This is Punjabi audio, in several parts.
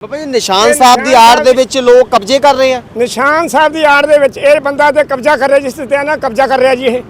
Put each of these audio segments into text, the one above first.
ਬਾਬਾ ਜੀ ਨਿਸ਼ਾਨ ਸਾਹਿਬ ਦੀ ਆੜ ਦੇ ਵਿੱਚ ਲੋਕ ਕਬਜ਼ੇ ਕਰ ਰਹੇ ਆ। ਨਿਸ਼ਾਨ ਸਾਹਿਬ ਦੀ ਆੜ ਦੇ ਵਿੱਚ ਇਹ ਬੰਦਾ ਤੇ ਕਬਜ਼ਾ ਕਰ ਰਿਹਾ ਜਿਸ ਤੇ ਨਾ ਕਬਜ਼ਾ ਕਰ ਰਿਹਾ ਜੀ ਇਹ।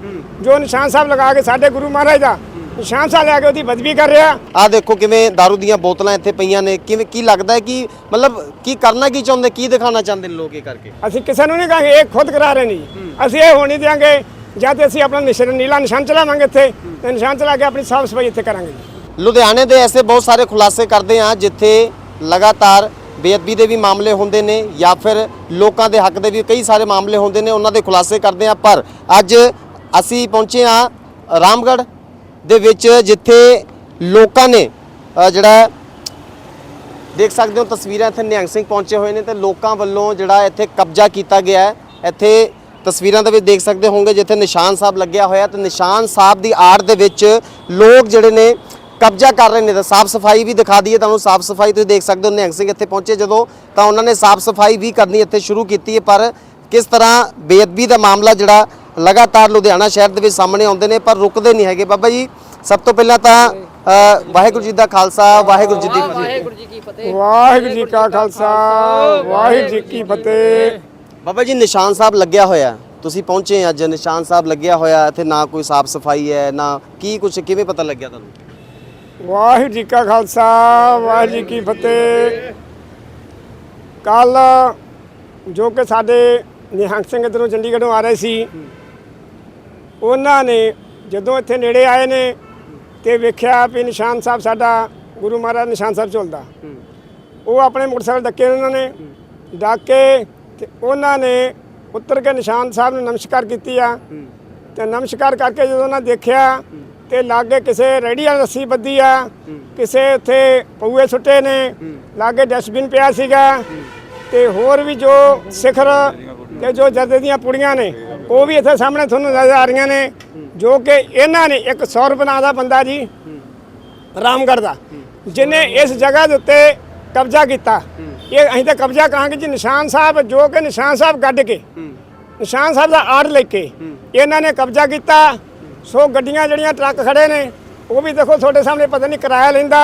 ਜੋ ਨਿਸ਼ਾਨ ਸਾਹਿਬ ਲਗਾ ਕੇ ਸਾਡੇ ਗੁਰੂ ਮਹਾਰਾਜ ਦਾ ਨਿਸ਼ਾਨ ਸਾਹਿਬ ਲਿਆ ਕੇ ਉਹਦੀ ਬਦਬੀ ਕਰ ਰਿਹਾ। ਆ ਦੇਖੋ ਕਿਵੇਂ दारू ਦੀਆਂ ਬੋਤਲਾਂ ਇੱਥੇ ਪਈਆਂ ਨੇ ਕਿਵੇਂ ਕੀ ਲੱਗਦਾ ਹੈ ਕਿ ਮਤਲਬ ਕੀ ਕਰਨਾ ਕੀ ਚਾਹੁੰਦੇ ਕੀ ਦਿਖਾਉਣਾ ਚਾਹੁੰਦੇ ਨੇ ਲੋਕ ਇਹ ਕਰਕੇ? ਅਸੀਂ ਕਿਸੇ ਨੂੰ ਨਹੀਂ ਕਹਾਂਗੇ ਇਹ ਖੁਦ ਕਰਾ ਰਹੇ ਨੇ ਜੀ। ਅਸੀਂ ਇਹ ਹੋਣ ਨਹੀਂ ਦਿਆਂਗੇ ਜਦ ਅਸੀਂ ਆਪਣਾ ਨਿਸ਼ਾਨ ਨੀਲਾ ਨਿਸ਼ਾਨ ਚਲਾਵਾਂਗੇ ਇੱਥੇ ਤੇ ਨਿਸ਼ਾਨ ਚਲਾ ਕੇ ਆਪਣੀ ਸਾਫ਼ ਸਫ਼ਾਈ ਇੱਥੇ ਕਰਾਂਗੇ ਲੁਧਿਆਣੇ ਦੇ ਐਸੇ ਬਹੁਤ ਸਾਰੇ ਖੁਲਾਸੇ ਕਰਦੇ ਆ ਜਿੱਥੇ ਲਗਾਤਾਰ ਬੇਅਦਬੀ ਦੇ ਵੀ ਮਾਮਲੇ ਹੁੰਦੇ ਨੇ ਜਾਂ ਫਿਰ ਲੋਕਾਂ ਦੇ ਹੱਕ ਦੇ ਵੀ ਕਈ ਸਾਰੇ ਮਾਮਲੇ ਹੁੰਦੇ ਨੇ, ਉਹਨਾਂ ਦੇ ਖੁਲਾਸੇ ਕਰਦੇ ਆ ਪਰ ਅੱਜ ਅਸੀਂ ਪਹੁੰਚੇ ਆ ਰਾਮਗੜ੍ਹ ਦੇ ਵਿੱਚ, ਜਿੱਥੇ ਲੋਕਾਂ ਨੇ ਜਿਹੜਾ ਦੇਖ ਸਕਦੇ ਹੋ ਤਸਵੀਰਾਂ ਇੱਥੇ ਨਿਹੰਗ ਸਿੰਘ ਪਹੁੰਚੇ ਹੋਏ ਨੇ ਤੇ ਲੋਕਾਂ ਵੱਲੋਂ ਜਿਹੜਾ ਇੱਥੇ ਕਬਜ਼ਾ ਕੀਤਾ ਗਿਆ ਹੈ। ਇੱਥੇ ਤਸਵੀਰਾਂ ਦੇ ਵਿੱਚ ਦੇਖ ਸਕਦੇ ਹੋਵੋਗੇ ਜਿੱਥੇ ਨਿਸ਼ਾਨ ਸਾਹਿਬ ਲੱਗਿਆ ਹੋਇਆ ਤੇ ਨਿਸ਼ਾਨ ਸਾਹਿਬ ਦੀ ਆੜ ਦੇ ਵਿੱਚ ਲੋਕ ਜਿਹੜੇ ਨੇ ਕਬਜ਼ਾ ਕਰ ਰਹੇ ਨੇ ਤਾਂ ਸਾਫ਼ ਸਫ਼ਾਈ ਵੀ ਦਿਖਾ ਦਈਏ ਤੁਹਾਨੂੰ ਸਾਫ਼ ਸਫ਼ਾਈ ਤੁਸੀਂ ਦੇਖ ਸਕਦੇ ਹੋ ਨਿਹੰਗ ਸਿੰਘ ਇੱਥੇ ਪਹੁੰਚੇ ਜਦੋਂ ਤਾਂ ਉਹਨਾਂ ਨੇ ਸਾਫ਼ ਸਫ਼ਾਈ ਵੀ ਕਰਨੀ ਇੱਥੇ ਸ਼ੁਰੂ ਕੀਤੀ ਹੈ ਪਰ ਕਿਸ ਤਰ੍ਹਾਂ ਬੇਅਦਬੀ ਦਾ ਮਾਮਲਾ ਜਿਹੜਾ ਲਗਾਤਾਰ ਲੁਧਿਆਣਾ ਸ਼ਹਿਰ ਦੇ ਵਿੱਚ ਸਾਹਮਣੇ ਆਉਂਦੇ ਨੇ ਪਰ ਰੁਕਦੇ ਨਹੀਂ ਹੈਗੇ। ਬਾਬਾ ਜੀ ਸਭ ਤੋਂ ਪਹਿਲਾਂ ਤਾਂ ਵਾਹਿਗੁਰੂ ਜੀ ਦਾ ਖਾਲਸਾ ਵਾਹਿਗੁਰੂ ਜੀ ਦੀ ਫਤਿਹ। ਵਾਹਿਗੁਰੂ ਜੀ ਕੀ ਫਤਿਹ। ਵਾਹਿਗੁਰੂ ਜੀ ਕਾ ਖਾਲਸਾ ਵਾਹਿਗੁਰੂ ਜੀ ਕੀ ਫਤਿਹ। ਬਾਬਾ ਜੀ ਨਿਸ਼ਾਨ ਸਾਹਿਬ ਲੱਗਿਆ ਹੋਇਆ। ਤੁਸੀਂ ਪਹੁੰਚੇ ਅੱਜ ਨਿਸ਼ਾਨ ਸਾਹਿਬ ਲੱਗਿਆ ਹੋਇਆ ਇੱਥੇ ਨਾ ਕੋਈ ਸਾਫ਼ ਸਫ਼ਾਈ ਹੈ ਨਾ ਕੀ ਕੁਝ ਕਿਵੇਂ ਪਤਾ ਲੱਗਿਆ ਤੁਹਾਨੂੰ? ਵਾਹਿਗੁਰੂ ਜੀ ਕਾ ਖਾਲਸਾ, ਵਾਹਿਗੁਰੂ ਜੀ ਕੀ ਫਤਿਹ। ਕੱਲ ਜੋ ਕਿ ਸਾਡੇ ਨਿਹੰਗ ਸਿੰਘ ਇੱਧਰੋਂ ਚੰਡੀਗੜ੍ਹੋਂ ਆ ਰਹੇ ਸੀ, ਉਹਨਾਂ ਨੇ ਜਦੋਂ ਇੱਥੇ ਨੇੜੇ ਆਏ ਨੇ ਤੇ ਵੇਖਿਆ ਵੀ ਨਿਸ਼ਾਨ ਸਾਹਿਬ ਸਾਡਾ ਗੁਰੂ ਮਹਾਰਾਜ ਨਿਸ਼ਾਨ ਸਾਹਿਬ ਝੁਲਦਾ। ਉਹ ਆਪਣੇ ਮੋਟਰਸਾਈਕਲ ਡੱਕੇ ਉਹਨਾਂ ਨੇ, ਡੱਕ ਕੇ ਤੇ ਉਹਨਾਂ ਨੇ ਉੱਤਰ ਕੇ ਨਿਸ਼ਾਨ ਸਾਹਿਬ ਨੂੰ ਨਮਸਕਾਰ ਕੀਤੀ ਆ। ਤੇ ਨਮਸਕਾਰ ਕਰਕੇ ਜਦੋਂ ਉਹਨਾਂ ਦੇਖਿਆ ਤੇ ਲਾਗੇ ਕਿਸੇ ਰੇਹੜੀ ਵਾਲੀ ਰੱਸੀ ਬੱਧੀ ਆ ਕਿਸੇ ਉੱਥੇ ਪਊਏ ਸੁੱਟੇ ਨੇ ਲਾਗੇ ਡਸਟਬਿਨ ਪਿਆ ਸੀਗਾ। ਤੇ ਹੋਰ ਵੀ ਜੋ ਸਿਖਰ ਤੇ ਜੋ ਜਰਦੇ ਦੀਆਂ ਪੁੜੀਆਂ ਨੇ ਉਹ ਵੀ ਇੱਥੇ ਸਾਹਮਣੇ ਤੁਹਾਨੂੰ ਨਜ਼ਰ ਆ ਰਹੀਆਂ ਨੇ ਜੋ ਕਿ ਇਹਨਾਂ ਨੇ ਇੱਕ 100 ਰੁਪਏ ਨਾਂ ਦਾ ਬੰਦਾ ਜੀ ਰਾਮਗੜ੍ਹ ਦਾ। ਜਿਨੇ ਇਸ ਜਗ੍ਹਾ ਦੇ ਉੱਤੇ ਕਬਜ਼ਾ ਕੀਤਾ ਇਹ ਅਸੀਂ ਤਾਂ ਕਬਜ਼ਾ ਕਹਾਂਗੇ ਜੀ ਨਿਸ਼ਾਨ ਸਾਹਿਬ ਜੋ ਕਿ ਨਿਸ਼ਾਨ ਸਾਹਿਬ ਗੱਡ ਕੇ ਨਿਸ਼ਾਨ ਸਾਹਿਬ ਦਾ ਆੜ ਲੈ ਕੇ ਇਹਨਾਂ ਨੇ ਕਬਜ਼ਾ ਕੀਤਾ ਸੋ ਗੱਡੀਆਂ ਜਿਹੜੀਆਂ ਟਰੱਕ ਖੜੇ ਨੇ ਉਹ ਵੀ ਦੇਖੋ ਤੁਹਾਡੇ ਸਾਹਮਣੇ ਪਤਾ ਨਹੀਂ ਕਿਰਾਇਆ ਲੈਂਦਾ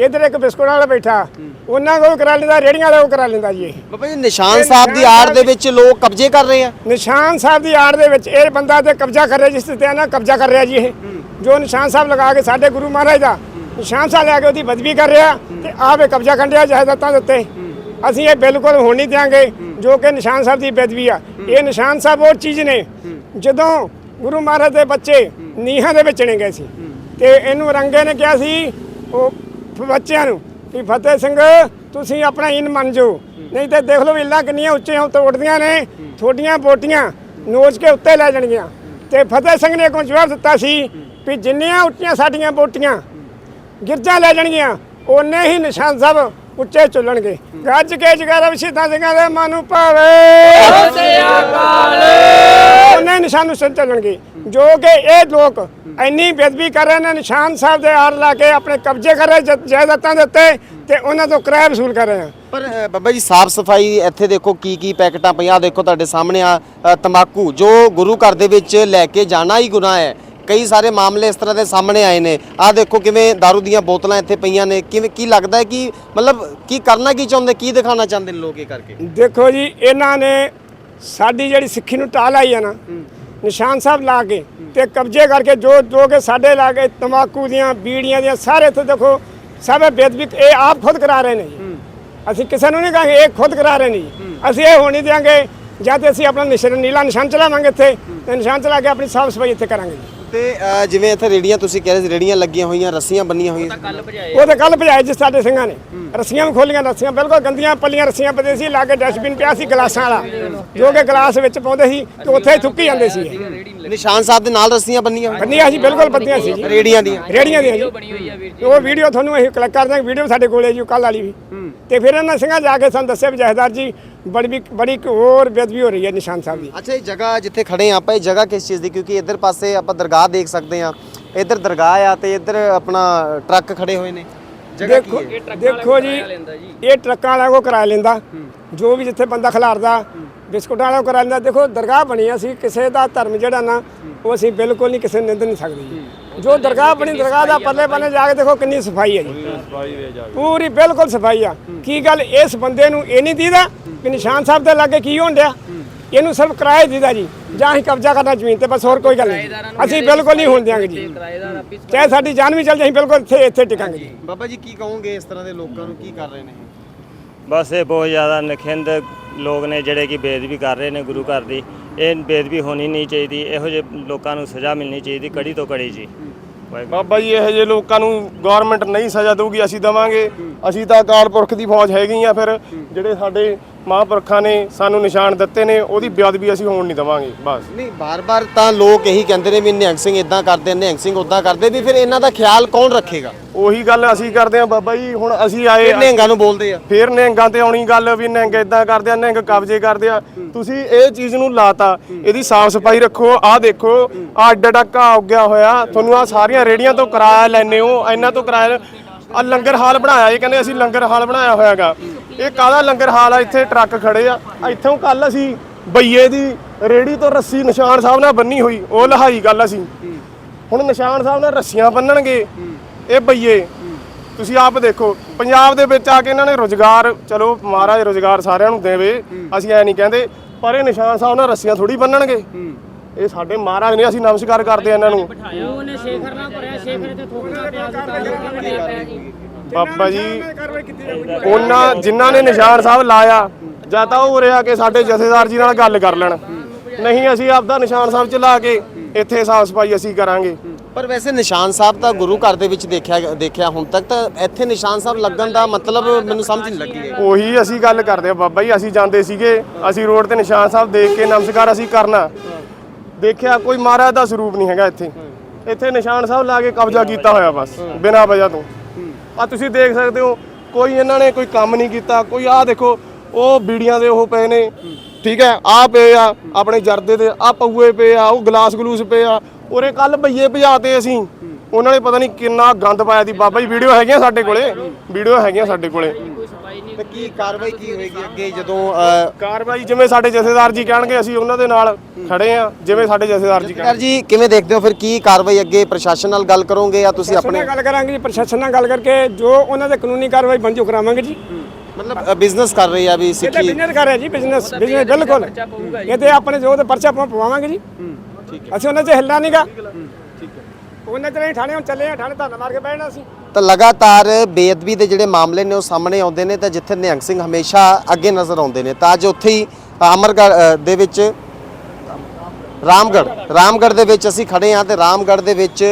ਇਧਰ ਇੱਕ ਬਿਸਕੁਟ ਵਾਲਾ ਬੈਠਾ ਉਹਨਾਂ ਕੋਲ ਕਰਾ ਲੈਂਦਾ ਰੇੜੀਆਂ ਵਾਲਾ ਉਹ ਕਰਾ ਲੈਂਦਾ ਜੀ ਇਹ। ਬਾਬਾ ਜੀ ਨਿਸ਼ਾਨ ਸਾਹਿਬ ਦੀ ਆੜ ਦੇ ਵਿੱਚ ਲੋਕ ਕਬਜ਼ੇ ਕਰ ਰਹੇ ਆ। ਨਿਸ਼ਾਨ ਸਾਹਿਬ ਦੀ ਆੜ ਦੇ ਵਿੱਚ ਇਹ ਬੰਦਾ ਤੇ ਕਬਜ਼ਾ ਕਰ ਰਿਹਾ ਜਿਸ ਤੇ ਨਾ ਕਬਜ਼ਾ ਕਰ ਰਿਹਾ ਜੀ ਇਹ। ਜੋ ਨਿਸ਼ਾਨ ਸਾਹਿਬ ਲਗਾ ਕੇ ਸਾਡੇ ਗੁਰੂ ਮਹਾਰਾਜ ਦਾ ਨਿਸ਼ਾਨ ਸਾਹਿਬ ਲਿਆ ਕੇ ਉਹਦੀ ਬਦਬੀ ਕਰ ਰਿਹਾ ਤੇ ਆਵੇ ਕਬਜ਼ਾ ਕਰ ਰਿਹਾ ਜਾਇਦਾਦਾਂ ਦੇ ਉੱਤੇ। ਅਸੀਂ ਇਹ ਬਿਲਕੁਲ ਹੋਣ ਨਹੀਂ ਦਿਆਂਗੇ ਜੋ ਕਿ ਨਿਸ਼ਾਨ ਸਾਹਿਬ ਦੀ ਬਦਬੀ ਆ। ਇਹ ਨਿਸ਼ਾਨ ਸਾਹਿਬ ਉਹ ਚੀਜ਼ ਨੇ। ਜਦੋਂ ਗੁਰੂ ਮਹਾਰਾਜ ਦੇ ਬੱਚੇ ਨੀਹਾਂ ਦੇ ਵਿੱਚ ਚਣੇ ਗਏ ਸੀ। ਤੇ ਇਹਨੂੰ ਰੰਗੇ ਨੇ ਕਿਹਾ ਸੀ ਉਹ ਬੱਚਿਆਂ ਨੂੰ ਵੀ ਫਤਿਹ ਸਿੰਘ ਤੁਸੀਂ ਆਪਣਾ ਇਨ ਮੰਨ ਜਾਓ। ਨਹੀਂ ਤੇ ਦੇਖ ਲਓ ਇੱਲਾਂ ਕਿੰਨੀਆਂ ਉੱਚੀਆਂ ਤੋੜਦੀਆਂ ਨੇ ਤੁਹਾਡੀਆਂ ਬੋਟੀਆਂ ਨੋਚ ਕੇ ਉੱਤੇ ਲੈ ਜਾਣਗੀਆਂ। ਤੇ ਫਤਿਹ ਸਿੰਘ ਨੇ ਅੱਗੋਂ ਜਵਾਬ ਦਿੱਤਾ ਸੀ ਵੀ ਜਿੰਨੀਆਂ ਉੱਚੀਆਂ ਸਾਡੀਆਂ ਬੋਟੀਆਂ ਗਿਰਜਾਂ ਲੈ ਜਾਣਗੀਆਂ ਓਨੇ ਹੀ ਨਿਸ਼ਾਨ ਸਾਹਿਬ ਉੱਚੇ ਚੱਲਣਗੇ। ਗੱਜ ਕੇ ਜਗਾਰਾ ਵਿਸ਼ੇਤਾਂ ਸਿੰਘਾਂ ਦੇ ਮਨ ਨੂੰ ਭਾਵੇ ਉਹਨੇ ਨਿਸ਼ਾਨ ਨੂੰ ਸਿਰ ਚੱਲਣਗੇ। ਜੋ ਕਿ ਇਹ ਲੋਕ ਇੰਨੀ ਬੇਦਬੀ ਕਰ ਰਹੇ ਨੇ ਨਿਸ਼ਾਨ ਸਾਹਿਬ ਦੇ ਆਰ ਲਾ ਕੇ ਆਪਣੇ ਕਬਜ਼ੇ ਕਰ ਰਹੇ ਜਾਇਦਾਦਾਂ ਦੇ ਉੱਤੇ ਤੇ ਉਹਨਾਂ ਤੋਂ ਕਿਰਾਇਆ ਵਸੂਲ ਕਰ ਰਹੇ ਆ। ਪਰ ਅ, ਬਾਬਾ ਜੀ ਸਾਫ਼ ਸਫ਼ਾਈ ਇੱਥੇ ਦੇਖੋ ਕੀ ਕੀ ਪੈਕਟਾਂ ਪਈਆਂ ਦੇਖੋ ਤੁਹਾਡੇ ਸਾਹਮਣੇ ਆ ਤੰਬਾਕੂ। ਜੋ ਗੁਰੂ ਘਰ ਦੇ ਵਿੱਚ ਲੈ ਕੇ ਜਾਣਾ ਹੀ ਗੁਨਾਹ ਹੈ ਕਈ ਸਾਰੇ ਮਾਮਲੇ ਇਸ ਤਰ੍ਹਾਂ ਦੇ ਸਾਹਮਣੇ ਆਏ ਨੇ। ਆਹ ਦੇਖੋ ਕਿਵੇਂ दारू ਦੀਆਂ ਬੋਤਲਾਂ ਇੱਥੇ ਪਈਆਂ ਨੇ। ਕਿਵੇਂ ਕੀ ਲੱਗਦਾ ਹੈ ਕਿ ਮਤਲਬ ਕੀ ਕਰਨਾ ਕੀ ਚਾਹੁੰਦੇ ਕੀ ਦਿਖਾਉਣਾ ਚਾਹੁੰਦੇ ਨੇ ਲੋਕ ਇਹ ਕਰਕੇ? ਦੇਖੋ ਜੀ ਇਹਨਾਂ ਨੇ ਸਾਡੀ ਜਿਹੜੀ ਸਿੱਖੀ ਨੂੰ ਟਾਲ ਆਈ ਆ ਨਾ ਨਿਸ਼ਾਨ ਸਾਹਿਬ ਲਾ ਕੇ ਤੇ ਕਬਜ਼ੇ ਕਰਕੇ ਜੋ ਜੋ ਕਿ ਸਾਡੇ ਲਾ ਕੇ ਤੰਬਾਕੂ ਦੀਆਂ ਬੀੜੀਆਂ ਦੀਆਂ ਸਾਰੇ ਇੱਥੇ ਦੇਖੋ ਸਭ ਇਹ ਬੇਦਬੀ ਇਹ ਆਪ ਖੁਦ ਕਰਾ ਰਹੇ ਨੇ ਜੀ। ਅਸੀਂ ਕਿਸੇ ਨੂੰ ਨਹੀਂ ਕਹਾਂਗੇ ਇਹ ਖੁਦ ਕਰਾ ਰਹੇ ਨੇ ਜੀ। ਅਸੀਂ ਇਹ ਹੋਣ ਦਿਆਂਗੇ ਜਦ ਅਸੀਂ ਆਪਣਾ ਨਿਸ਼ਾਨ ਨੀਲਾ ਨਿਸ਼ਾਨ ਚਲਾਵਾਂਗੇ ਇੱਥੇ ਤੇ ਨਿਸ਼ਾਨ ਚਲਾ ਕੇ ਆਪਣੀ ਸਾਫ਼ ਸਫ਼ਾਈ ਇੱਥੇ ਕਰਾਂਗੇ ਜੀ। ਤੇ ਅ, ਜਿਵੇਂ ਇੱਥੇ ਰੇੜੀਆਂ ਤੁਸੀਂ ਕਹਿ ਰਹੇ ਸੀ ਰੇੜੀਆਂ ਲੱਗੀਆਂ ਹੋਈਆਂ ਰੱਸੀਆਂ ਬੰਨੀਆਂ ਹੋਈਆਂ। ਕੱਲ ਭਜਾਏ ਉਹ ਤਾਂ ਕੱਲ ਭਜਾਏ ਜੀ ਸਾਡੇ ਸਿੰਘਾਂ ਨੇ। ਰੱਸੀਆਂ ਵੀ ਖੋਲੀਆਂ ਰੱਸੀਆਂ ਬਿਲਕੁਲ ਗੰਦੀਆਂ ਪੱਲੀਆਂ ਰੱਸੀਆਂ ਪਦੇ ਸੀ ਲਾਗੇ ਡਸਟਬਿਨ ਪਿਆ ਸੀ ਗਲਾਸਾਂ ਵਾਲਾ। ਜੋ ਕਿ ਗਲਾਸ ਵਿੱਚ ਪਾਉਂਦੇ ਸੀ ਤੇ ਉੱਥੇ ਹੀ ਥੁੱਕੀ ਜਾਂਦੇ ਸੀ। ਇਹ। ਨਿਸ਼ਾਨ ਸਾਹਿਬ ਦੇ ਨਾਲ ਰੱਸੀਆਂ ਬੰਨੀਆਂ ਹੋਈਆਂ। ਬੰਦੀਆਂ ਸੀ ਬਿਲਕੁਲ ਬੱਦੀਆਂ ਸੀ। ਜੀ ਰੇੜੀਆਂ ਦੀਆਂ। ਰੇੜੀਆਂ ਦੀਆਂ ਜੀ। ਬਣੀ ਹੋਈ ਆ ਵੀਰ ਜੀ ਉਹ ਵੀਡੀਓ ਤੁਹਾਨੂੰ ਅਸੀਂ ਕਲਿੱਕ ਕਰ ਦਾਂਗੇ ਵੀਡੀਓ ਸਾਡੇ ਕੋਲੇ ਜੀ ਕੱਲ ਵਾਲੀ ਵੀ। ਤੇ ਫਿਰ ਇਹਨਾਂ ਸਿੰਘਾਂ ਜਾ ਕੇ ਸਾਨੂੰ ਦੱਸਿਆ ਵੀ ਜਹਦਾਰ ਜੀ ਬੜੀ ਬੜੀ ਹੋਰ ਬੇਅਦਬੀ ਹੋ ਰਹੀ ਹੈ ਨਿਸ਼ਾਨ ਸਾਹਿਬ ਦੀ। ਅੱਛਾ ਇਹ ਜਗ੍ਹਾ ਜਿੱਥੇ ਖੜੇ ਆਪਾਂ ਇਹ ਜਗ੍ਹਾ ਕਿਸ ਚੀਜ਼ ਦੀ? ਕਿਉਂਕਿ ਇੱਧਰ ਪਾਸੇ ਆਪਾਂ ਦਰਗਾਹ ਦੇਖ ਸਕਦੇ ਆ ਇੱਧਰ ਦਰਗਾਹ ਆ ਤੇ ਇੱਧਰ ਆਪਣਾ ਟਰੱਕ ਖੜੇ ਹੋਏ ਨੇ। ਦੇਖੋ ਦੇਖੋ ਜੀ ਇਹ ਟਰੱਕਾਂ ਵਾਲਾ ਕੋ ਕਿਰਾਇਆ ਲੈਂਦਾ। ਜੋ ਵੀ ਜਿੱਥੇ ਬੰਦਾ ਖਿਲਾਰਦਾ ਬਿਸਕੁਟਾਂ ਵਾਲਾ ਕੋ ਕਿਰਾਇਆ ਲੈਂਦਾ ਦੇਖੋ ਦਰਗਾਹ ਬਣੀ ਆ ਸੀ ਕਿਸੇ ਦਾ ਧਰਮ ਜਿਹੜਾ ਨਾ ਉਹ ਅਸੀਂ ਬਿਲਕੁਲ ਨਹੀਂ ਕਿਸੇ ਨਿੰਦ ਨਹੀਂ ਸਕਦੇ ਜੀ। ਜੋ ਦਰਗਾਹ ਬਣੀ ਦਰਗਾਹ ਦਾ ਪੱਲੇ ਬੰਨੇ ਜਾ ਕੇ ਦੇਖੋ ਕਿੰਨੀ ਸਫ਼ਾਈ ਹੈ ਜੀ। ਪੂਰੀ ਬਿਲਕੁਲ ਸਫ਼ਾਈ ਆ। ਕੀ ਗੱਲ ਇਸ ਬੰਦੇ ਨੂੰ ਇਹ ਨਹੀਂ ਦੀਦਾ ਕਿ ਨਿਸ਼ਾਨ ਸਾਹਿਬ ਦੇ ਲਾਗੇ ਕੀ ਹੋਣ ਡਿਆ? ਇਹਨੂੰ ਸਿਰਫ ਕਿਰਾਏ ਦੀਦਾ ਜੀ। ਜਾਂ ਅਸੀਂ ਕਬਜ਼ਾ ਕਰਨਾ ਜ਼ਮੀਨ ਤੇ ਬਸ ਹੋਰ ਕੋਈ ਗੱਲ ਨਹੀਂ। ਅਸੀਂ ਬਿਲਕੁਲ ਨਹੀਂ ਹੋਣ ਦਿਆਂਗੇ ਜੀ। ਚਾਹੇ ਸਾਡੀ ਜਾਨ ਵੀ ਚੱਲ ਜਾਏ ਅਸੀਂ ਬਿਲਕੁਲ ਇੱਥੇ ਇੱਥੇ ਟਿਕਾਂਗੇ ਜੀ। ਬਾਬਾ ਜੀ ਕੀ ਕਹੋਗੇ ਇਸ ਤਰ੍ਹਾਂ ਦੇ ਲੋਕਾਂ ਨੂੰ? ਕੀ ਕਰ ਰਹੇ ਨੇ ਬਸ ਇਹ ਬਹੁਤ ਜ਼ਿਆਦਾ ਨਖਿੰਦ ਲੋਕ ਨੇ ਜਿਹੜੇ ਕਿ ਬੇਦਬੀ ਕਰ ਰਹੇ ਨੇ ਗੁਰੂ ਘਰ ਦੀ, ਇਹ ਬੇਦਬੀ ਹੋਣੀ ਨਹੀਂ ਚਾਹੀਦੀ, ਇਹੋ ਜਿਹੇ ਲੋਕਾਂ ਨੂੰ ਸਜ਼ਾ ਮਿਲਣੀ ਚਾਹੀਦੀ ਕੜੀ ਤੋਂ ਕੜੀ ਜੀ। ਬਾਬਾ ਜੀ, ਇਹੋ ਜਿਹੇ ਲੋਕਾਂ ਨੂੰ ਗਵਰਨਮੈਂਟ ਨਹੀਂ ਸਜ਼ਾ ਦੇਊਗੀ, ਅਸੀਂ ਦਵਾਂਗੇ। ਅਸੀਂ ਤਾਂ ਅਕਾਲ ਪੁਰਖ ਦੀ ਫੌਜ ਹੈਗੀ ਆ ਫਿਰ, ਜਿਹੜੇ ਸਾਡੇ ਮਹਾਂਪੁਰਖਾਂ ਨੇ ਸਾਨੂੰ ਨਿਸ਼ਾਨ ਦਿੱਤੇ ਨੇ ਉਹਦੀ ਬੇਅਦਬੀ ਅਸੀਂ ਹੋਣ ਨਹੀਂ ਦਵਾਂਗੇ ਬਸ। ਨਹੀਂ ਬਾਰ-ਬਾਰ ਤਾਂ ਲੋਕ ਇਹੀ ਕਹਿੰਦੇ ਨੇ ਵੀ ਨਿਹੰਗ ਸਿੰਘ ਇਦਾਂ ਕਰਦੇ ਨਿਹੰਗ ਸਿੰਘ ਉਦਾਂ ਕਰਦੇ ਵੀ ਫਿਰ ਇਹਨਾਂ ਦਾ ਖਿਆਲ ਕੌਣ ਰੱਖੇਗਾ? ਉਹੀ ਗੱਲ ਅਸੀਂ ਕਰਦੇ ਆ ਬਾਬਾ ਜੀ ਹੁਣ ਅਸੀਂ ਆਏ ਇਹ ਨਿਹੰਗਾਂ ਨੂੰ ਬੋਲਦੇ ਆ। ਫੇਰ ਨਿਹੰਗਾਂ ਤੇ ਆਉਣੀ ਗੱਲ ਵੀ ਨਿਹੰਗ ਇਦਾਂ ਕਰਦੇ ਆ ਨਿਹੰਗ ਕਬਜ਼ੇ ਕਰਦੇ ਆ। ਤੁਸੀਂ ਇਹ ਚੀਜ਼ ਨੂੰ ਲਾਤਾ ਇਹਦੀ ਸਾਫ਼ ਸਫ਼ਾਈ ਰੱਖੋ ਆਹ ਦੇਖੋ ਆਹ ਅੱਡ ਅੱਡਾ ਘਾਹ ਉੱਗਿਆ ਹੋਇਆ ਤੁਹਾਨੂੰ ਆ ਸਾਰੀਆਂ ਰੇੜੀਆਂ ਤੋਂ ਕਿਰਾਇਆ ਲੈਣੇ ਹੋ ਇਹਨਾਂ ਤੋਂ ਕਿਰਾਇਆ ਆ ਲੰਗਰ ਹਾਲ ਬਣਾਇਆ ਇਹ ਕਹਿੰਦੇ ਅਸੀਂ ਲੰਗਰ ਹਾਲ ਬਣਾਇਆ ਹੋਇਆਗਾ। ਇਹ ਕਾਹਦਾ ਲੰਗਰ ਹਾਲ ਆ? ਇੱਥੇ ਟਰੱਕ ਖੜੇ ਆ। ਇੱਥੋਂ ਕੱਲ ਅਸੀਂ ਬਈਏ ਦੀ ਰੇੜੀ ਤੋਂ ਰੱਸੀ ਨਿਸ਼ਾਨ ਸਾਹਿਬ ਨਾਲ ਬੰਨੀ ਹੋਈ। ਉਹ ਲਹਾਈ ਗੱਲ ਅਸੀਂ। ਹੁਣ ਨਿਸ਼ਾਨ ਸਾਹਿਬ ਨਾਲ ਰੱਸੀਆਂ ਬੰਨਣਗੇ। ਇਹ ਬਈਏ। ਤੁਸੀਂ ਆਪ ਦੇਖੋ, ਪੰਜਾਬ ਦੇ ਵਿੱਚ ਆ ਕੇ ਇਹਨਾਂ ਨੇ ਰੋਜ਼ਗਾਰ, ਚਲੋ ਮਹਾਰਾਜ ਰੋਜ਼ਗਾਰ ਸਾਰਿਆਂ ਨੂੰ ਦੇਵੇ। ਅਸੀਂ ਐ ਨਹੀਂ ਕਹਿੰਦੇ, ਪਰ ਇਹ ਨਿਸ਼ਾਨ ਸਾਹਿਬ ਨਾਲ ਰੱਸੀਆਂ ਥੋੜੀ ਬੰਨਣਗੇ। ਇਹ ਸਾਡੇ ਮਹਾਰਾਜ ਨੇ ਅਸੀਂ ਨਮਸਕਾਰ ਕਰਦੇ ਆ ਇਹਨਾਂ ਨੂੰ। ਉਹਨੇ ਸ਼ੇਖਰ ਨਾਲ ਭਰਿਆ, ਸ਼ੇਖਰ ਤੇ ਥੋੜਾ ਪਿਆ ਸੀ ਬਾਬਾ ਜੀ ਉਹਨਾਂ ਜਿਨ੍ਹਾਂ ਨੇ ਨਿਸ਼ਾਨ ਸਾਹਿਬ ਲਾਇਆ ਜਾਂ ਤਾਂ ਉਹ ਆ ਕੇ ਸਾਡੇ ਜਥੇਦਾਰ ਜੀ ਨਾਲ ਗੱਲ ਕਰ ਲੈਣ। ਨਹੀਂ ਅਸੀਂ ਆਪਦਾ ਨਿਸ਼ਾਨ ਸਾਹਿਬ ਚ ਲਾ ਕੇ ਇੱਥੇ ਸਾਫ਼ ਸਫ਼ਾਈ ਅਸੀਂ ਕਰਾਂਗੇ। ਪਰ ਵੈਸੇ ਨਿਸ਼ਾਨ ਸਾਹਿਬ ਤਾਂ ਗੁਰੂ ਘਰ ਦੇ ਵਿੱਚ ਦੇਖਿਆ ਦੇਖਿਆ ਹੁਣ ਤੱਕ ਤਾਂ ਇੱਥੇ ਨਿਸ਼ਾਨ ਸਾਹਿਬ ਲੱਗਣ ਦਾ ਮਤਲਬ ਮੈਨੂੰ ਸਮਝ ਨਹੀਂ ਲੱਗੀ ਉਹੀ ਅਸੀਂ ਗੱਲ ਕਰਦੇ ਆ ਬਾਬਾ ਜੀ ਅਸੀਂ ਜਾਂਦੇ ਸੀਗੇ ਅਸੀਂ ਰੋਡ ਤੇ ਨਿਸ਼ਾਨ ਸਾਹਿਬ ਦੇਖ ਕੇ ਨਮਸਕਾਰ ਅਸੀਂ ਕਰਨਾ। ਦੇਖਿਆ ਕੋਈ ਮਹਾਰਾਜ ਦਾ ਸਰੂਪ ਨਹੀਂ ਹੈਗਾ ਇੱਥੇ। ਇੱਥੇ ਨਿਸ਼ਾਨ ਸਾਹਿਬ ਲਾ ਕੇ ਕਬਜ਼ਾ ਕੀਤਾ ਹੋਇਆ ਬਸ ਬਿਨਾਂ ਵਜ੍ਹਾ ਤੋਂ। ਆ ਤੁਸੀਂ ਦੇਖ ਸਕਦੇ ਹੋ, ਕੋਈ ਇਹਨਾਂ ਨੇ ਕੋਈ ਕੰਮ ਨਹੀਂ ਕੀਤਾ, ਕੋਈ ਆਹ ਦੇਖੋ, ਉਹ ਬੀੜੀਆਂ ਦੇ ਉਹ ਪਏ ਨੇ, ਠੀਕ ਹੈ, ਆਹ ਪਏ ਆ, ਆਪਣੇ ਜਰਦੇ ਦੇ ਆ ਪਊਏ ਪਏ ਆ, ਉਹ ਗਲਾਸ ਗਲੂਸ ਪਏ ਆ। ਉਰੇ ਕੱਲ ਭਈਏ ਭਜਾਤੇ ਅਸੀਂ, ਉਹਨਾਂ ਨੇ ਪਤਾ ਨਹੀਂ ਕਿੰਨਾ ਗੰਦ ਪਾਇਆ ਦੀ ਬਾਬਾ ਜੀ ਵੀਡੀਓ ਹੈਗੀਆਂ ਸਾਡੇ ਕੋਲੇ ਵੀਡੀਓ ਹੈਗੀਆਂ ਸਾਡੇ ਕੋਲੇ। ਤੇ ਕੀ ਕਾਰਵਾਈ ਕੀ ਹੋਏਗੀ ਅੱਗੇ ਜਦੋਂ ਅਹ, ਕਾਰਵਾਈ ਜਿਵੇਂ ਸਾਡੇ ਜਥੇਦਾਰ ਜੀ ਕਹਿਣਗੇ ਅਸੀਂ ਉਹਨਾਂ ਦੇ ਨਾਲ ਖੜੇ ਆ ਜਿਵੇਂ ਸਾਡੇ ਜਥੇਦਾਰ ਜੀ ਜਥੇਦਾਰ ਜੀ ਕਿਵੇਂ ਦੇਖਦੇ ਹੋ ਫਿਰ ਕੀ ਕਾਰਵਾਈ ਅੱਗੇ ਪ੍ਰਸ਼ਾਸਨ ਨਾਲ ਗੱਲ ਕਰੋਗੇ ਜਾਂ ਤੁਸੀਂ ਆਪਣੇ ਗੱਲ ਕਰਾਂਗੇ ਜੀ ਪ੍ਰਸ਼ਾਸਨ ਨਾਲ ਗੱਲ ਕਰਕੇ ਜੋ ਉਹਨਾਂ ਦੇ ਕਾਨੂੰਨੀ ਕਾਰਵਾਈ ਬੰਜੂ ਕਰਾਵਾਂਗੇ ਜੀ। ਮਤਲਬ ਬਿਜ਼ਨਸ ਕਰ ਰਹੇ ਆ ਵੀ ਇਹ ਤਾਂ ਸਿੱਖੀ ਬਿਜ਼ਨਸ ਕਰ ਰਿਹਾ ਜੀ ਬਿਜ਼ਨਸ ਬਿਜ਼ਨਸ ਬਿਲਕੁਲ। ਇਹ ਤੇ ਆਪਣੇ ਜੋ ਤੇ ਪਰਚਾ ਆਪਾਂ ਪਵਾਵਾਂਗੇ ਜੀ। ਅਸੀਂ ਉਹਨਾਂ 'ਚ ਹਿੱਲਣਾ ਨਹੀਂਗਾ ਉਹਨਾਂ 'ਚ ਨਹੀਂ ਥਾਣੇ ਹੁਣ ਚੱਲੇ ਆ ਥਾਣੇ ਧਰਨਾ ਮਾਰ ਕੇ ਬਹਿਣਾ ਸੀ ਤਾਂ ਲਗਾਤਾਰ ਬੇਅਦਬੀ ਦੇ ਜਿਹੜੇ ਮਾਮਲੇ ਨੇ ਉਹ ਸਾਹਮਣੇ ਆਉਂਦੇ ਨੇ, ਤਾਂ ਜਿੱਥੇ ਨਿਹੰਗ ਸਿੰਘ ਹਮੇਸ਼ਾ ਅੱਗੇ ਨਜ਼ਰ ਆਉਂਦੇ ਨੇ, ਤਾਂ ਅੱਜ ਉੱਥੇ ਹੀ ਅਮਰਗੜ੍ਹ ਦੇ ਵਿੱਚ ਰਾਮਗੜ੍ਹ ਰਾਮਗੜ੍ਹ ਦੇ ਵਿੱਚ ਅਸੀਂ ਖੜੇ ਹਾਂ ਤੇ ਰਾਮਗੜ੍ਹ ਦੇ ਵਿੱਚ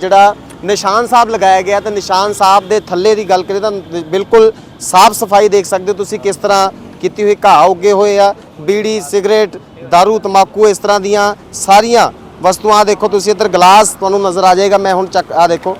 ਜਿਹੜਾ ਨਿਸ਼ਾਨ ਸਾਹਿਬ ਲਗਾਇਆ ਗਿਆ, ਤੇ ਨਿਸ਼ਾਨ ਸਾਹਿਬ ਦੇ ਥੱਲੇ ਦੀ ਗੱਲ ਕਰੀਏ ਤਾਂ ਬਿਲਕੁਲ ਸਾਫ਼ ਸਫ਼ਾਈ ਦੇਖ ਸਕਦੇ ਹੋ ਤੁਸੀਂ ਕਿਸ ਤਰ੍ਹਾਂ ਕੀਤੀ ਹੋਈ ਘਾਹ ਉੱਗੇ ਹੋਏ ਆ, ਬੀੜੀ, ਸਿਗਰਟ दारू ਤਮਾਕੂ ਇਸ ਤਰ੍ਹਾਂ ਦੀਆਂ ਸਾਰੀਆਂ ਵਸਤੂਆਂ ਦੇਖੋ ਤੁਸੀਂ ਇੱਧਰ ਗਲਾਸ ਤੁਹਾਨੂੰ ਨਜ਼ਰ ਆ ਜਾਏਗਾ, ਮੈਂ ਹੁਣ ਚੱਕ ਆ ਦੇਖੋ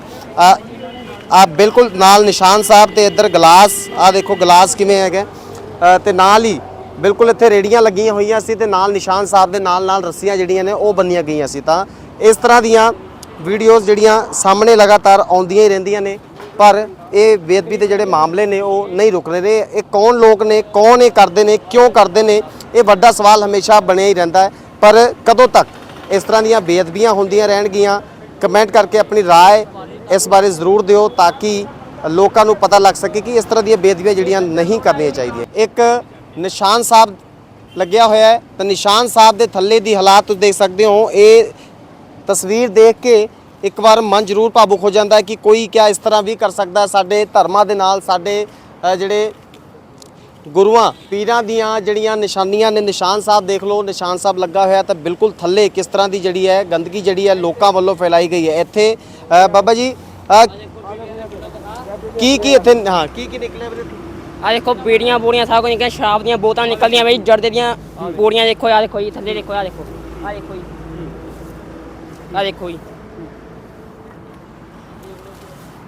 ਆ ਆ ਬਿਲਕੁਲ ਨਾਲ ਨਿਸ਼ਾਨ ਸਾਹਿਬ ਤੇ ਇੱਧਰ ਗਲਾਸ ਆ ਦੇਖੋ ਗਲਾਸ ਕਿਵੇਂ ਹੈਗਾ ਅ, ਤੇ ਨਾਲ ਹੀ ਬਿਲਕੁਲ ਇੱਥੇ ਰੇੜੀਆਂ ਲੱਗੀਆਂ ਹੋਈਆਂ ਸੀ ਤੇ ਨਾਲ ਨਿਸ਼ਾਨ ਸਾਹਿਬ ਦੇ ਨਾਲ ਨਾਲ ਰੱਸੀਆਂ ਜਿਹੜੀਆਂ ਨੇ ਉਹ ਬੰਨੀਆਂ ਗਈਆਂ ਸੀ ਤਾਂ ਇਸ ਤਰ੍ਹਾਂ ਦੀਆਂ ਵੀਡੀਓਜ਼ ਜਿਹੜੀਆਂ ਸਾਹਮਣੇ ਲਗਾਤਾਰ ਆਉਂਦੀਆਂ ਹੀ ਰਹਿੰਦੀਆਂ ਨੇ ਪਰ ਇਹ ਬੇਅਦਬੀ ਦੇ ਜਿਹੜੇ ਮਾਮਲੇ ਨੇ ਉਹ ਨਹੀਂ ਰੁਕ ਰਹੇ ਇਹ ਕੌਣ ਲੋਕ ਨੇ ਕੌਣ ਇਹ ਕਰਦੇ ਨੇ ਕਿਉਂ ਕਰਦੇ ਨੇ ਇਹ ਵੱਡਾ ਸਵਾਲ ਹਮੇਸ਼ਾ ਬਣਿਆ ਹੀ ਰਹਿੰਦਾ ਹੈ ਪਰ ਕਦੋਂ ਤੱਕ ਇਸ ਤਰ੍ਹਾਂ ਦੀਆਂ ਬੇਅਦਬੀਆਂ ਹੁੰਦੀਆਂ ਰਹਿਣਗੀਆਂ ਕਮੈਂਟ ਕਰਕੇ ਆਪਣੀ رائے ਇਸ ਬਾਰੇ ਜ਼ਰੂਰ ਦਿਓ ਤਾਂ ਕਿ ਲੋਕਾਂ ਨੂੰ ਪਤਾ ਲੱਗ ਸਕੇ ਕਿ ਇਸ ਤਰ੍ਹਾਂ ਦੀਆਂ ਬੇਅਦਬੀਆਂ ਜਿਹੜੀਆਂ ਨਹੀਂ ਕਰਨੀਆਂ ਚਾਹੀਦੀਆਂ। ਇੱਕ ਨਿਸ਼ਾਨ ਸਾਹਿਬ ਲੱਗਿਆ ਹੋਇਆ ਹੈ ਤਾਂ ਨਿਸ਼ਾਨ ਸਾਹਿਬ ਦੇ ਥੱਲੇ ਦੀ ਹਾਲਾਤ ਤੁਸੀਂ ਦੇਖ ਸਕਦੇ ਹੋ। ਇਹ ਤਸਵੀਰ ਦੇਖ ਕੇ ਇੱਕ ਵਾਰ ਮਨ ਜ਼ਰੂਰ ਭਾਵੁਕ ਹੋ ਜਾਂਦਾ ਹੈ ਕਿ ਕੋਈ ਕਿਆ ਇਸ ਤਰ੍ਹਾਂ ਵੀ ਕਰ ਸਕਦਾ ਹੈ। ਸਾਡੇ ਧਰਮਾਂ ਦੇ ਨਾਲ ਸਾਡੇ ਅ, ਜਿਹੜੇ ਗੁਰੂਆਂ ਪੀਰਾਂ ਦੀਆਂ ਜਿਹੜੀਆਂ ਨਿਸ਼ਾਨੀਆਂ ਨੇ ਨਿਸ਼ਾਨ ਸਾਹਿਬ ਦੇਖ ਲਓ ਨਿਸ਼ਾਨ ਸਾਹਿਬ ਲੱਗਾ ਹੋਇਆ ਤਾਂ ਬਿਲਕੁਲ ਥੱਲੇ ਕਿਸ ਤਰ੍ਹਾਂ ਦੀ ਜਿਹੜੀ ਹੈ ਗੰਦਗੀ ਜਿਹੜੀ ਹੈ ਲੋਕਾਂ ਵੱਲੋਂ ਫੈਲਾਈ ਗਈ ਹੈ। ਇੱਥੇ ਅ, ਬਾਬਾ ਜੀ ਅ, ਕੀ ਕੀ ਇੱਥੇ ਹਾਂ ਕੀ ਕੀ ਨਿਕਲਿਆ ਵੀਰੇ? ਆ ਦੇਖੋ ਬੀੜੀਆਂ ਬੂੜੀਆਂ ਸਾਰਾ ਕੁਝ ਨਿਕਲਿਆ ਸ਼ਰਾਬ ਦੀਆਂ ਬੋਤਲਾਂ ਨਿਕਲਦੀਆਂ ਬਈ ਜਰਦੇ ਦੀਆਂ ਬੂੜੀਆਂ ਦੇਖੋ ਆ ਦੇਖੋ ਜੀ ਥੱਲੇ ਦੇਖੋ ਆ ਦੇਖੋ ਆ ਦੇਖੋ ਜੀ ਆ ਦੇਖੋ ਜੀ।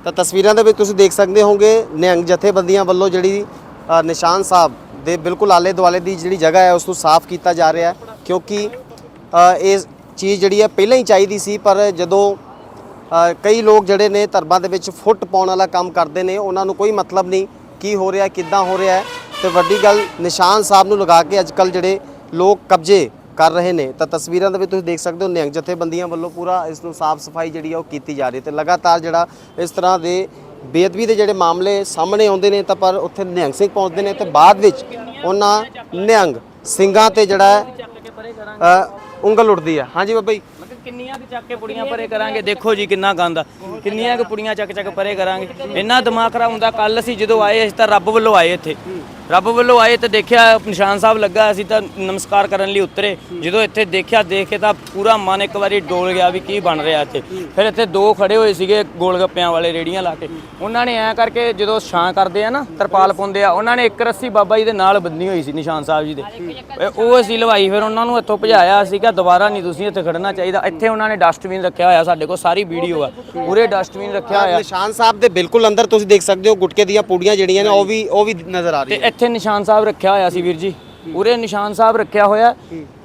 ਤਾਂ ਤਸਵੀਰਾਂ ਦੇ ਵਿੱਚ ਤੁਸੀਂ ਦੇਖ ਸਕਦੇ ਹੋਵੋਗੇ ਨਿਹੰਗ ਜਥੇਬੰਦੀਆਂ ਵੱਲੋਂ ਜਿਹੜੀ ਅ, ਨਿਸ਼ਾਨ ਸਾਹਿਬ ਦੇ ਬਿਲਕੁਲ ਆਲੇ ਦੁਆਲੇ ਦੀ ਜਿਹੜੀ ਜਗ੍ਹਾ ਹੈ ਉਸ ਨੂੰ ਸਾਫ਼ ਕੀਤਾ ਜਾ ਰਿਹਾ ਹੈ ਕਿਉਂਕਿ ਅ, ਇਹ ਚੀਜ਼ ਜਿਹੜੀ ਹੈ ਪਹਿਲਾਂ ਹੀ ਚਾਹੀਦੀ ਸੀ ਪਰ ਜਦੋਂ ਕਈ ਲੋਕ ਜਿਹੜੇ ਨੇ ਧਰਮਾਂ ਦੇ ਵਿੱਚ ਫੁੱਟ ਪਾਉਣ ਵਾਲਾ ਕੰਮ ਕਰਦੇ ਨੇ, ਉਹਨਾਂ ਨੂੰ ਕੋਈ ਮਤਲਬ ਨਹੀਂ ਕੀ ਹੋ ਰਿਹਾ, ਕਿੱਦਾਂ ਹੋ ਰਿਹਾ ਹੈ। ਤੇ ਵੱਡੀ ਗੱਲ ਨਿਸ਼ਾਨ ਸਾਹਿਬ ਨੂੰ ਲਗਾ ਕੇ ਅੱਜ ਅੱਜਕੱਲ ਜਿਹੜੇ ਲੋਕ ਕਬਜ਼ੇ ਕਰ ਰਹੇ ਨੇ, ਤਾਂ ਤਸਵੀਰਾਂ ਦੇ ਵਿੱਚ ਤੁਸੀਂ ਦੇਖ ਸਕਦੇ ਹੋ ਨਿਹੰਗ ਜਥੇਬੰਦੀਆਂ ਵੱਲੋਂ ਪੂਰਾ ਇਸ ਨੂੰ ਸਾਫ਼ ਸਫ਼ਾਈ ਜਿਹੜੀ ਆ ਉਹ ਕੀਤੀ ਜਾ ਰਹੀ ਹੈ। ਤੇ ਲਗਾਤਾਰ ਜਿਹੜਾ ਇਸ ਤਰ੍ਹਾਂ ਦੇ ਬੇਅਦਬੀ ਦੇ ਜਿਹੜੇ ਮਾਮਲੇ ਸਾਹਮਣੇ ਆਉਂਦੇ ਨੇ, ਤਾਂ ਪਰ ਉੱਥੇ ਨਿਹੰਗ ਸਿੰਘ ਪਹੁੰਚਦੇ ਨੇ ਤੇ ਬਾਅਦ ਵਿੱਚ ਉਹਨਾਂ ਨਿਹੰਗ ਸਿੰਘਾਂ ਤੇ ਜਿਹੜਾ ਉਂਗਲ ਉੱਠਦੀ ਹੈ। ਹਾਂਜੀ ਬਾਬਾ ਜੀ। ਕਿੰਨੀਆਂ ਕੁ ਚੱਕ ਕੇ ਪੁੜੀਆਂ ਪਰੇ ਕਰਾਂਗੇ? ਦੇਖੋ ਜੀ ਕਿੰਨਾ ਗੰਦ ਆ। ਕਿੰਨੀਆਂ ਕੁ ਪੁੜੀਆਂ ਚੱਕ ਚੱਕ ਪਰੇ ਕਰਾਂਗੇ? ਇੰਨਾ ਦਿਮਾਗ ਖਰਾਬ ਹੁੰਦਾ ਕੱਲ ਅਸੀਂ ਜਦੋਂ ਆਏ ਅਸੀਂ ਤਾਂ ਰੱਬ ਵੱਲੋਂ ਆਏ ਇੱਥੇ। ਰੱਬ ਵੱਲੋਂ ਆਏ ਤੇ ਦੇਖਿਆ ਨਿਸ਼ਾਨ ਸਾਹਿਬ ਲੱਗਾ ਅਸੀਂ ਤਾਂ ਨਮਸਕਾਰ ਕਰਨ ਲਈ ਉਤਰੇ। ਜਦੋਂ ਇੱਥੇ ਦੇਖਿਆ ਦੇਖ ਕੇ ਤਾਂ ਪੂਰਾ ਮਨ ਇੱਕ ਵਾਰੀ ਡੋਲ ਗਿਆ ਵੀ ਕੀ ਬਣ ਰਿਹਾ ਇੱਥੇ। ਫਿਰ ਇੱਥੇ ਦੋ ਖੜੇ ਹੋਏ ਸੀਗੇ ਗੋਲ ਗੱਪਿਆਂ ਵਾਲੇ ਰੇੜੀਆਂ ਲਾ ਕੇ। ਉਹਨਾਂ ਨੇ ਐ ਕਰਕੇ ਜਦੋਂ ਛਾਂ ਕਰਦੇ ਆ ਨਾ ਤਰਪਾਲ ਪਾਉਂਦੇ ਆ ਉਹਨਾਂ ਨੇ ਇੱਕ ਰੱਸੀ ਬਾਬਾ ਜੀ ਦੇ ਨਾਲ ਬੰਨੀ ਹੋਈ ਸੀ ਨਿਸ਼ਾਨ ਸਾਹਿਬ ਜੀ ਦੇ। ਇਹ ਉਹ ਅਸੀਂ ਲਵਾਈ ਫਿਰ ਉਹਨਾਂ ਨੂੰ ਇੱਥੋਂ ਭਜਾਇਆ ਸੀਗਾ ਦੁਬਾਰਾ ਨਹੀਂ ਤੁਸੀਂ ਇੱਥੇ ਖੜਨਾ ਚਾਹੀਦਾ। ਇੱਥੇ ਉਹਨਾਂ ਨੇ ਡਸਟਬਿਨ ਰੱਖਿਆ ਹੋਇਆ ਸਾਡੇ ਕੋਲ ਸਾਰੀ ਵੀਡੀਓ ਆ। ਪੂਰੇ ਡਸਟਬਿਨ ਰੱਖਿਆ ਹੋਇਆ। ਨਿਸ਼ਾਨ ਸਾਹਿਬ ਦੇ ਬਿਲਕੁਲ ਅੰਦਰ ਤੁਸੀਂ ਦੇਖ ਸਕਦੇ ਹੋ ਗੁਟਕੇ ਦੀਆਂ ਪੂੜੀਆਂ ਜਿਹੜੀਆਂ ਨੇ ਉਹ ਵੀ ਉਹ ਵੀ ਨਜ਼ਰ ਆ ਤੇ ਰਹੀਆਂ ਇੱਥੇ ਨਿਸ਼ਾਨ ਸਾਹਿਬ ਰੱਖਿਆ ਹੋਇਆ ਸੀ ਵੀਰ ਜੀ। ਪੂਰੇ ਨਿਸ਼ਾਨ ਸਾਹਿਬ ਰੱਖਿਆ ਹੋਇਆ।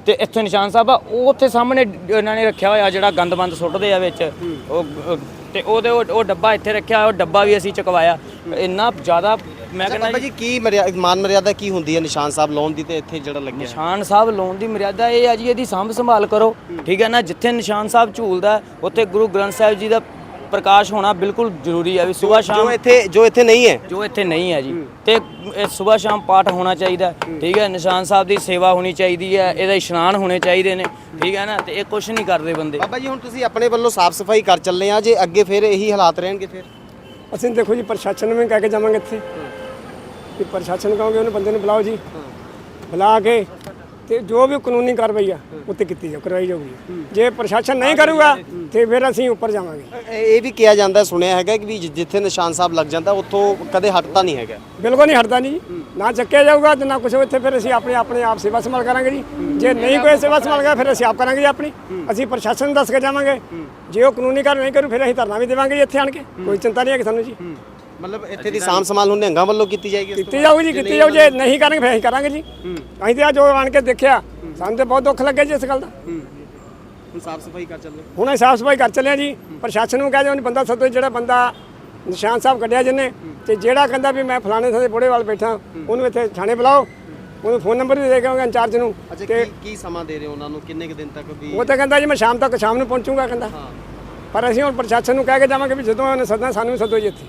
ਤੇ ਇੱਥੇ ਨਿਸ਼ਾਨ ਸਾਹਿਬ ਆ ਉਹ ਉੱਥੇ ਸਾਹਮਣੇ ਇਹਨਾਂ ਨੇ ਰੱਖਿਆ ਹੋਇਆ ਜਿਹੜਾ ਗੰਦਮੰਦ ਸੁੱਟਦੇ ਆ ਵਿੱਚ। ਉਹ ਤੇ ਉਹਦੇ ਉਹ ਡੱਬਾ ਇੱਥੇ ਰੱਖਿਆ ਹੋਇਆ ਉਹ ਡੱਬਾ ਵੀ ਅਸੀਂ ਚੁਕਵਾਇਆ। ਇੰਨਾ ਜ਼ਿਆਦਾ ਮੈਂ ਕਹਿੰਦਾ ਬਾਬਾ ਜੀ ਕੀ ਮਰਿਆ- ਮਾਨ ਮਰਿਆਦਾ ਕੀ ਹੁੰਦੀ ਹੈ ਨਿਸ਼ਾਨ ਸਾਹਿਬ ਲਾਉਣ ਦੀ ਤੇ ਇੱਥੇ ਜਿਹੜਾ ਲੱਗਿਆ? ਨਿਸ਼ਾਨ ਸਾਹਿਬ ਲਾਉਣ ਦੀ ਮਰਿਆਦਾ ਇਹ ਆ ਜੀ ਇਹਦੀ ਸਾਂਭ ਸੰਭਾਲ ਕਰੋ। ਠੀਕ ਹੈ ਨਾ ਜਿੱਥੇ ਨਿਸ਼ਾਨ ਸਾਹਿਬ ਝੂਲਦਾ ਉੱਥੇ ਗੁਰੂ ਗ੍ਰੰਥ ਸਾਹਿਬ ਜੀ ਦਾ ਪ੍ਰਕਾਸ਼ ਹੋਣਾ ਬਿਲਕੁਲ ਜ਼ਰੂਰੀ ਹੈ ਵੀ ਸਵੇਰ ਸ਼ਾਮ ਜੋ ਇੱਥੇ ਜੋ ਇੱਥੇ ਨਹੀਂ ਹੈ। ਜੋ ਇੱਥੇ ਨਹੀਂ ਹੈ ਜੀ। ਤੇ ਇਹ ਸਵੇਰ ਸ਼ਾਮ ਪਾਠ ਹੋਣਾ ਚਾਹੀਦਾ। ਠੀਕ ਹੈ ਨਿਸ਼ਾਨ ਸਾਹਿਬ ਦੀ ਸੇਵਾ ਹੋਣੀ ਚਾਹੀਦੀ ਹੈ ਇਹਦਾ ਇਸ਼ਨਾਨ ਹੋਣੇ ਚਾਹੀਦੇ ਨੇ। ਠੀਕ ਹੈ ਨਾ ਤੇ ਇਹ ਕੁਝ ਨਹੀਂ ਕਰਦੇ ਬੰਦੇ। ਬਾਬਾ ਜੀ ਹੁਣ ਤੁਸੀਂ ਆਪਣੇ ਵੱਲੋਂ ਸਾਫ਼ ਸਫ਼ਾਈ ਕਰ ਚੱਲੇ ਆ ਜੇ ਅੱਗੇ ਫਿਰ ਇਹੀ ਹਾਲਾਤ ਰਹਿਣਗੇ ਫਿਰ? ਅਸੀਂ ਦੇਖੋ ਜੀ ਪ੍ਰਸ਼ਾਸਨ ਨੂੰ ਵੀ ਕਹਿ ਕੇ ਜਾਵਾਂਗੇ ਇੱਥੇ। ਕਿ ਪ੍ਰਸ਼ਾਸਨ ਕਹੋਗੇ ਉਹਨੂੰ ਬੰਦੇ ਨੂੰ ਬੁਲਾਓ ਜੀ। ਬੁਲਾ ਕੇ ਤੇ ਜੋ ਵੀ ਕਾਨੂੰਨੀ ਕਾਰਵਾਈ ਆ ਉੱਤੇ ਕੀਤੀ ਜਾ ਕਰਵਾਈ ਜਾਊਗੀ। ਜੇ ਪ੍ਰਸ਼ਾਸਨ ਨਹੀਂ ਕਰੂਗਾ ਤੇ ਫਿਰ ਅਸੀਂ ਉੱਪਰ ਜਾਵਾਂਗੇ। ਇਹ ਵੀ ਕਿਹਾ ਜਾਂਦਾ ਸੁਣਿਆ ਹੈਗਾ ਕਿ ਵੀ ਜਿੱਥੇ ਨਿਸ਼ਾਨ ਸਾਹਿਬ ਲੱਗ ਜਾਂਦਾ ਉੱਥੋਂ ਕਦੇ ਹਟਦਾ ਨਹੀਂ ਹੈਗਾ। ਬਿਲਕੁਲ ਨਹੀਂ ਹਟਦਾ ਨਹੀਂ ਜੀ। ਨਾ ਚੱਕਿਆ ਜਾਊਗਾ ਤੇ ਨਾ ਕੁਛ ਇੱਥੇ ਫਿਰ ਅਸੀਂ ਆਪਣੇ ਆਪਣੇ ਆਪ ਸੇਵਾ ਸੰਭਾਲ ਕਰਾਂਗੇ ਜੀ। ਜੇ ਨਹੀਂ ਕੋਈ ਸੇਵਾ ਸੰਭਾਲ ਕਰਾ ਫਿਰ ਅਸੀਂ ਆਪ ਕਰਾਂਗੇ ਜੀ ਆਪਣੀ। ਅਸੀਂ ਪ੍ਰਸ਼ਾਸਨ ਨੂੰ ਦੱਸ ਕੇ ਜਾਵਾਂਗੇ। ਜੇ ਉਹ ਕਾਨੂੰਨੀ ਕਾਰਵਾਈ ਨਹੀਂ ਕਰੂ ਫਿਰ ਅਸੀਂ ਧਰਨਾ ਵੀ ਦੇਵਾਂਗੇ ਜੀ ਇੱਥੇ ਆਣ ਕੇ। ਕੋਈ ਚਿੰਤਾ ਨਹੀਂ ਹੈ ਕਿ ਸਾਨੂੰ ਜੀ। ਮਤਲਬ ਇੱਥੇ ਦੀ ਸਾਂਭ ਸੰਭਾਲ ਹੁਣ ਨਿਹੰਗਾਂ ਵੱਲੋਂ ਕੀਤੀ ਜਾਏਗੀ ਕੀਤੀ ਜਾਊਗੀ ਜੀ ਕੀਤੀ ਜਾਊ ਜੇ ਨਹੀਂ ਕਰਾਂਗੇ ਫਿਰ ਅਸੀਂ ਕਰਾਂਗੇ ਜੀ। ਅਸੀਂ ਤੇ ਆ ਜੋ ਆਣ ਕੇ ਦੇਖਿਆ ਸਾਨੂੰ ਤੇ ਬਹੁਤ ਦੁੱਖ ਲੱਗਿਆ ਜੀ ਇਸ ਗੱਲ ਦਾ। ਹੁਣ ਸਾਫ਼ ਸਫ਼ਾਈ ਕਰ ਚੱਲੇ। ਹੁਣ ਅਸੀਂ ਸਾਫ਼ ਸਫ਼ਾਈ ਕਰ ਚੱਲੇ ਹਾਂ ਜੀ। ਪ੍ਰਸ਼ਾਸਨ ਨੂੰ ਕਹਿ ਦਿਓ ਬੰਦਾ ਸੱਦੋ ਜਿਹੜਾ ਬੰਦਾ ਨਿਸ਼ਾਨ ਸਾਹਿਬ ਕੱਢਿਆ ਜਿਹਨੇ ਤੇ ਜਿਹੜਾ ਕਹਿੰਦਾ ਵੀ ਮੈਂ ਫਲਾਣੇ ਥਾਂ ਦੇ ਬੁੜੇ ਵਾਲ ਬੈਠਾ ਉਹਨੂੰ ਇੱਥੇ ਥਾਣੇ ਬੁਲਾਓ ਉਹਨੂੰ ਫੋਨ ਨੰਬਰ ਵੀ ਦੇ ਕੇ ਇੰਚਾਰਜ ਨੂੰ ਤੇ ਕੀ ਕੀ ਸਮਾਂ ਦੇ ਰਹੇ ਉਹਨਾਂ ਨੂੰ? ਕਿੰਨੇ ਕੁ ਦਿਨ ਤੱਕ ਵੀ ਉਹ ਤਾਂ ਕਹਿੰਦਾ ਜੀ ਮੈਂ ਸ਼ਾਮ ਤੱਕ ਸ਼ਾਮ ਨੂੰ ਪਹੁੰਚੂਗਾ ਕਹਿੰਦਾ। ਪਰ ਅਸੀਂ ਹੁਣ ਪ੍ਰਸ਼ਾਸਨ ਨੂੰ ਕਹਿ ਕੇ ਜਾਵਾਂਗੇ ਵੀ ਜਦੋਂ ਉਹਨੇ ਸੱਦਣਾ ਸਾਨੂੰ ਵੀ ਸੱਦੋ ਜੀ ਇੱਥੇ।